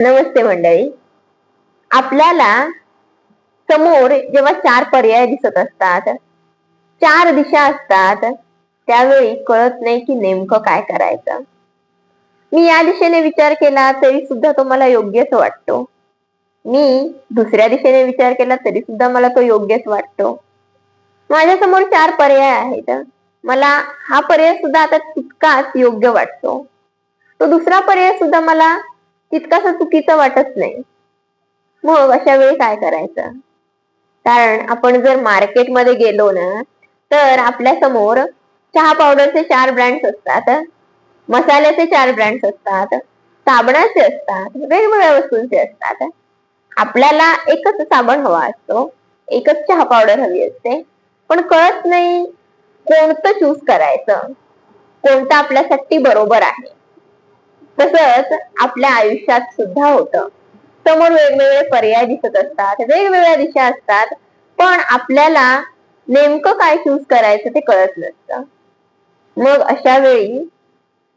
नमस्ते मंडळी. आपल्याला समोर जेव्हा चार पर्याय दिसत असतात चार दिशा असतात त्यावेळी कळत नाही की नेमकं काय करायचं. मी या दिशेने विचार केला तरी सुद्धा तो मला योग्यच वाटतो. मी दुसऱ्या दिशेने विचार केला तरी सुद्धा मला तो योग्यच वाटतो. माझ्यासमोर चार पर्याय आहेत. मला हा पर्याय सुद्धा आता तितकाच योग्य वाटतो. तो दुसरा पर्याय सुद्धा मला तितकासा चुकीचा वाटत नाही. मग अशा वेळी काय करायचं? कारण आपण जर मार्केटमध्ये गेलो ना तर आपल्यासमोर चहा पावडरचे चार ब्रँड्स असतात मसाल्याचे चार ब्रँड्स असतात साबणाचे असतात वेगवेगळ्या वस्तूंचे असतात. आपल्याला एकच साबण हवा असतो एकच चहा पावडर हवी असते. पण कळत नाही कोणतं चूज करायचं. कोणतं आपल्यासाठी बरोबर आहे. तसंच आपल्या आयुष्यात सुद्धा होतं. समोर वेगवेगळे पर्याय दिसत असतात वेगवेगळ्या दिशा असतात पण आपल्याला नेमकं काय चूज करायचं ते कळत नसतं. मग अशा वेळी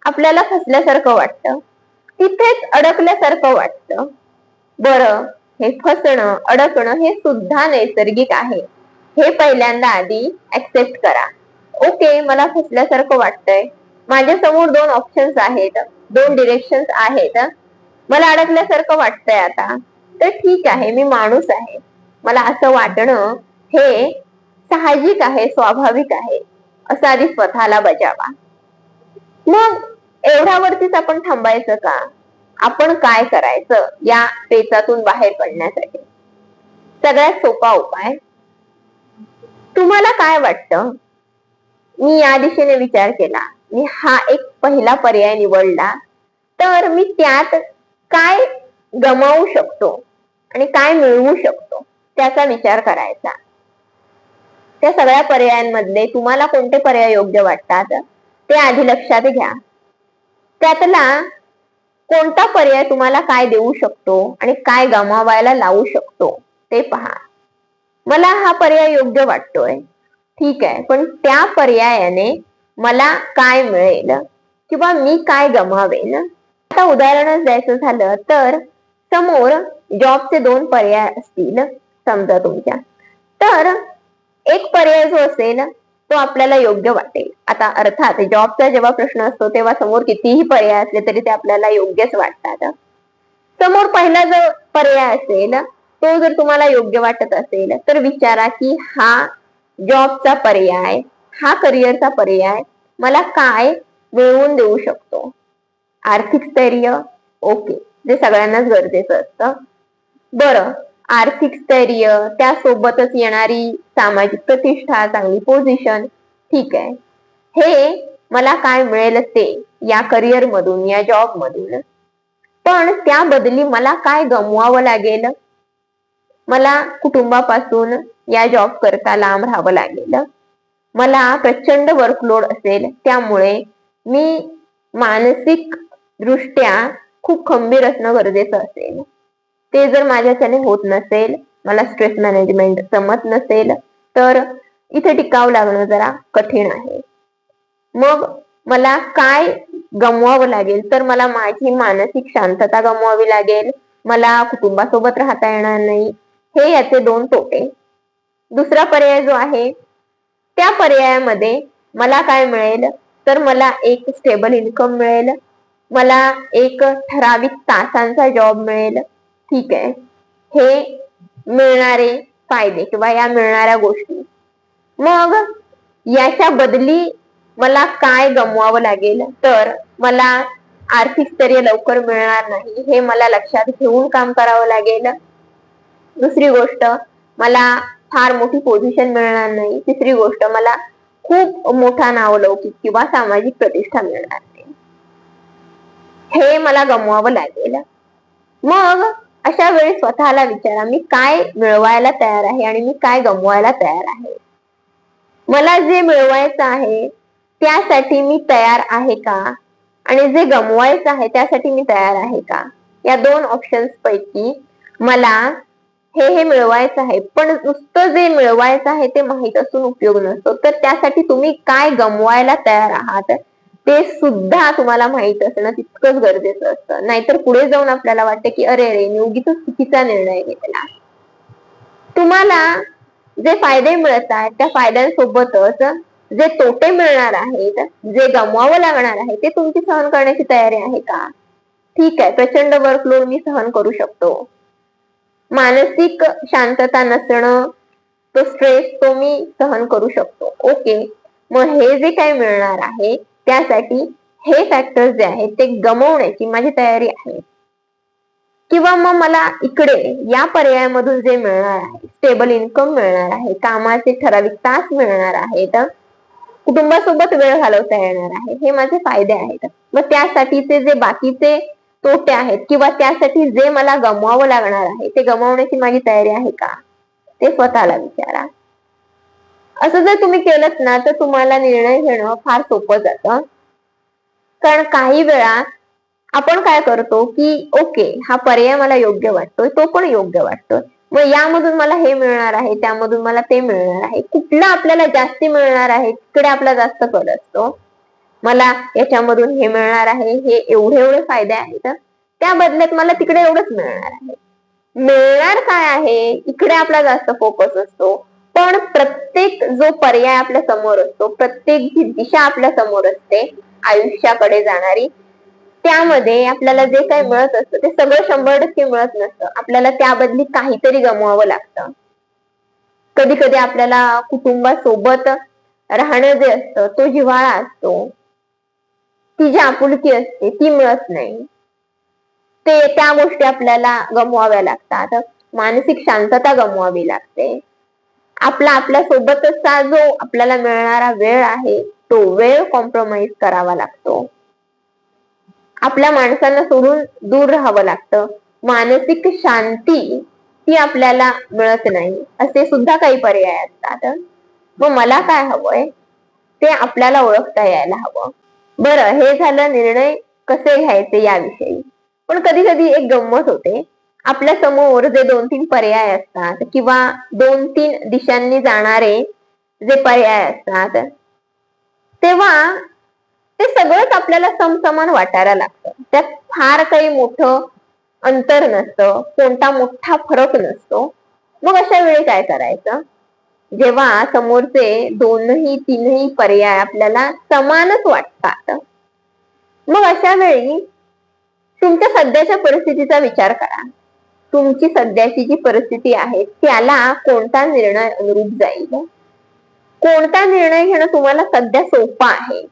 आपल्याला फसल्यासारखं वाटतं. तिथेच अडकल्यासारखं वाटतं. बरं हे फसणं अडकणं हे सुद्धा नैसर्गिक आहे. हे पहिल्यांदा आधी ऍक्सेप्ट करा. ओके मला फसल्यासारखं वाटतंय. माझ्यासमोर दोन ऑप्शन्स आहेत. दोन डिरेक्शन आहेत. मला अडकल्यासारखं वाटतंय आता. तर ठीक आहे मी माणूस आहे. मला असं वाटणं हे साहजिक आहे स्वाभाविक आहे असं आधी स्वतःला बजावा. मग एवढ्यावरतीच आपण थांबायचं का? आपण काय करायचं या पेचातून बाहेर पडण्यासाठी? सगळ्यात सोपा उपाय. तुम्हाला काय वाटतं? मी या दिशेने विचार केला. मी हा एक पहिला पर्याय निवडला तर मी त्यात काय गमावू शकतो आणि काय मिळवू शकतो त्याचा विचार करायचा. त्या सगळ्या पर्यायांमधले तुम्हाला कोणते पर्याय योग्य वाटतात ते आधी लक्षात घ्या. त्यातला कोणता पर्याय तुम्हाला काय देऊ शकतो आणि काय गमावायला लावू शकतो ते पहा. मला हा पर्याय योग्य वाटतोय. ठीक आहे पण त्या पर्यायाने मला काय मिळेल किंवा मी काय गमावेल? आता उदाहरणच द्यायचं झालं तर समोर जॉबचे दोन पर्याय असतील समजा तुमच्या. तर एक पर्याय जो असेल तो आपल्याला योग्य वाटेल. आता अर्थात जॉबचा जेव्हा प्रश्न असतो तेव्हा समोर कितीही पर्याय असले तरी ते आपल्याला योग्यच वाटतात. समोर पहिला जो पर्याय असेल तो जर तुम्हाला योग्य वाटत असेल तर विचारा की हा जॉबचा पर्याय हा करिअरचा पर्याय मला काय मिळवून देऊ शकतो? आर्थिक स्थैर्य? ओके. जे सगळ्यांनाच गरजेचं असतं. बरं. आर्थिक स्थैर्य त्यासोबतच येणारी सामाजिक प्रतिष्ठा चांगली पोझिशन ठीक आहे. हे मला काय मिळेल ते या करिअर मधून या जॉब मधून. पण त्या बदली मला काय गमवावं लागेल? मला कुटुंबापासून या जॉब करता लांब राहावं लागेल. मला प्रचंड वर्कलोड असेल त्यामुळे मी मानसिक दृष्ट्या खूप खंबीर असणं गरजेचं असेल. ते जर माझ्याच्याने होत नसेल मला स्ट्रेस मॅनेजमेंट जमत नसेल तर इथे टिकावं लागणं जरा कठीण आहे. मग मला काय गमवावं लागेल? तर मला माझी मानसिक शांतता गमवावी लागेल. मला कुटुंबासोबत राहता येणार नाही. हे याचे दोन तोटे. दुसरा पर्याय जो आहे त्या पर्यायामध्ये मला काय मिळेल? तर मला एक स्टेबल इन्कम मिळेल. मला एक ठराविक तासांचा जॉब मिळेल. ठीक आहे. हे मिळणारे फायदे किंवा या मिळणाऱ्या गोष्टी. मग याच्या बदली मला काय गमवावं लागेल? तर मला आर्थिक स्थैर्य लवकर मिळणार नाही. हे मला लक्षात घेऊन काम करावं लागेल. दुसरी गोष्ट मला फार मोठी पोझिशन मिळणार नाही. तिसरी गोष्ट मला खूप मोठा नावलौकिक किंवा सामाजिक प्रतिष्ठा मिळणार नाही. हे मला गमवावं लागेल. मग अशा वेळी स्वतःला विचारा मी काय मिळवायला तयार आहे आणि मी काय गमवायला तयार आहे? मला जे मिळवायचं आहे त्यासाठी मी तयार आहे का? आणि जे गमवायचं आहे त्यासाठी मी तयार आहे का? या दोन ऑप्शन्स पैकी मला हे हे मिळवायचं आहे. पण नुसतं जे मिळवायचं आहे ते माहीत असून उपयोग नसतो. तर त्यासाठी तुम्ही काय गमवायला तयार आहात ते सुद्धा तुम्हाला माहीत असणं तितकंच गरजेचं असतं. नाहीतर पुढे जाऊन आपल्याला वाटतं की अरे अरे मी उगीच चुकीचा निर्णय घेतला. तुम्हाला जे फायदे मिळत आहेत त्या फायद्यांसोबतच जे तोटे मिळणार आहेत जे गमवावं लागणार आहे ते तुमची सहन करण्याची तयारी आहे का? ठीक आहे प्रचंड वर्कलोड मी सहन करू शकतो. मानसिक शांतता नसणं तो स्ट्रेस तो मी सहन करू शकतो. ओके मग हे जे काय मिळणार आहे त्यासाठी हे फॅक्टर्स जे आहेत ते गमवण्याची माझी तयारी आहे. किंवा मग मला इकडे या पर्यायामधून जे मिळणार आहे स्टेबल इन्कम मिळणार आहे कामाचे ठराविक तास मिळणार आहेत कुटुंबासोबत वेळ घालवता येणार आहे हे माझे फायदे आहेत. मग त्यासाठीचे जे बाकीचे तोटे आहेत किंवा त्यासाठी जे मला गमवावं लागणार आहे ते गमावण्याची माझी तयारी आहे का? ते स्वतःला विचारा. असं जर तुम्ही केलं ना तर तुम्हाला निर्णय घेणं फार सोपं जातं. कारण काही वेळा आपण काय करतो की ओके हा पर्याय मला योग्य वाटतोय तो पण योग्य वाटतोय. मग यामधून मला हे मिळणार आहे त्यामधून मला ते मिळणार आहे. कुठलं आपल्याला जास्ती मिळणार आहे तिकडे आपला जास्त कल असतो. मला याच्यामधून हे मिळणार आहे हे एवढे एवढे फायदे आहेत. त्या बदल्यात मला तिकडे एवढंच मिळणार आहे. मिळणार काय आहे? इकडे आपला जास्त फोकस असतो. पण प्रत्येक जो पर्याय आपल्यासमोर असतो प्रत्येक जी दिशा आपल्यासमोर असते आयुष्याकडे जाणारी त्यामध्ये आपल्याला जे काही मिळत असतं ते सगळं शंभर टक्के मिळत नसतं. आपल्याला त्या बदली काहीतरी गमवावं लागतं. कधी कधी आपल्याला कुटुंबासोबत राहणं जे असतं तो जिव्हाळा असतो. ती जी आपुलकी असते ती मिळत नाही. ते त्या गोष्टी आपल्याला गमवाव्या लागतात. मानसिक शांतता गमवावी लागते. आपला आपल्या सोबतचा जो आपल्याला मिळणारा वेळ आहे तो वेळ कॉम्प्रोमाइज करावा लागतो. आपल्या माणसांना सोडून दूर राहावं लागतं. मानसिक शांती ती आपल्याला मिळत नाही असे सुद्धा काही पर्याय असतात. मग मला काय हवंय? ते आपल्याला ओळखता यायला हवं. बरं हे झालं निर्णय कसे घ्यायचे याविषयी? पण कधी कधी एक गंमत होते. आपल्यासमोर जे दोन तीन पर्याय असतात किंवा दोन तीन दिशांनी जाणारे जे पर्याय असतात तेव्हा ते सगळंच आपल्याला समसमान वाटायला लागतं. त्यात फार काही मोठं अंतर नसतं कोणता मोठा फरक नसतो. मग अशा वेळी काय करायचं? जेव्हा समोरचे दोनही तीनही पर्याय आपल्याला समानच वाटतात. मग अशा वेळी तुमच्या सध्याच्या परिस्थितीचा विचार करा. तुमची सध्याची जी परिस्थिती आहे त्याला कोणता निर्णय अनुरूप जाईल? कोणता निर्णय घेणं तुम्हाला सध्या सोपा आहे?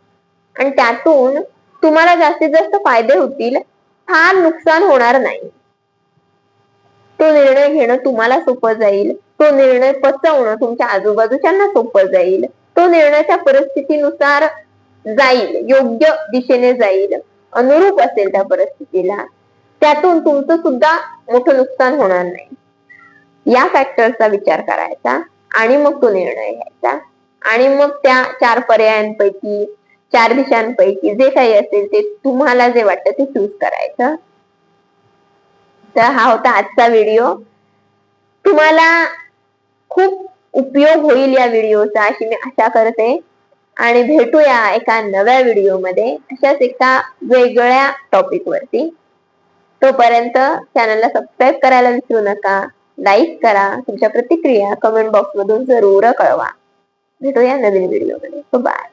आणि त्यातून तुम्हाला जास्तीत जास्त फायदे होतील फार नुकसान होणार नाही. तो निर्णय घेणं तुम्हाला सोपं जाईल. तो निर्णय पचवणं तुमच्या आजूबाजूच्यांना सोपं जाईल. तो निर्णयाच्या परिस्थितीनुसार जाईल योग्य दिशेने जाईल अनुरूप असेल त्या परिस्थितीला. त्यातून तुमचं सुद्धा मोठं नुकसान होणार नाही. या फॅक्टरचा विचार करायचा आणि मग तो निर्णय घ्यायचा. आणि मग त्या चार पर्यायांपैकी चार दिशांपैकी जे काही असेल ते तुम्हाला जे वाटतं ते चूज करायचं. तर हा होता आजचा व्हिडिओ तुम्हाला खूप उपयोग होईल या व्हिडिओचा अशी मी आशा करते. आणि भेटूया एका नव्या व्हिडिओमध्ये अशाच एका वेगळ्या टॉपिक वरती. तोपर्यंत चॅनलला सबस्क्राईब करायला विसरू नका लाईक करा तुमच्या प्रतिक्रिया कमेंट बॉक्स मधून जरूर कळवा. भेटूया नवीन व्हिडिओमध्ये. बाय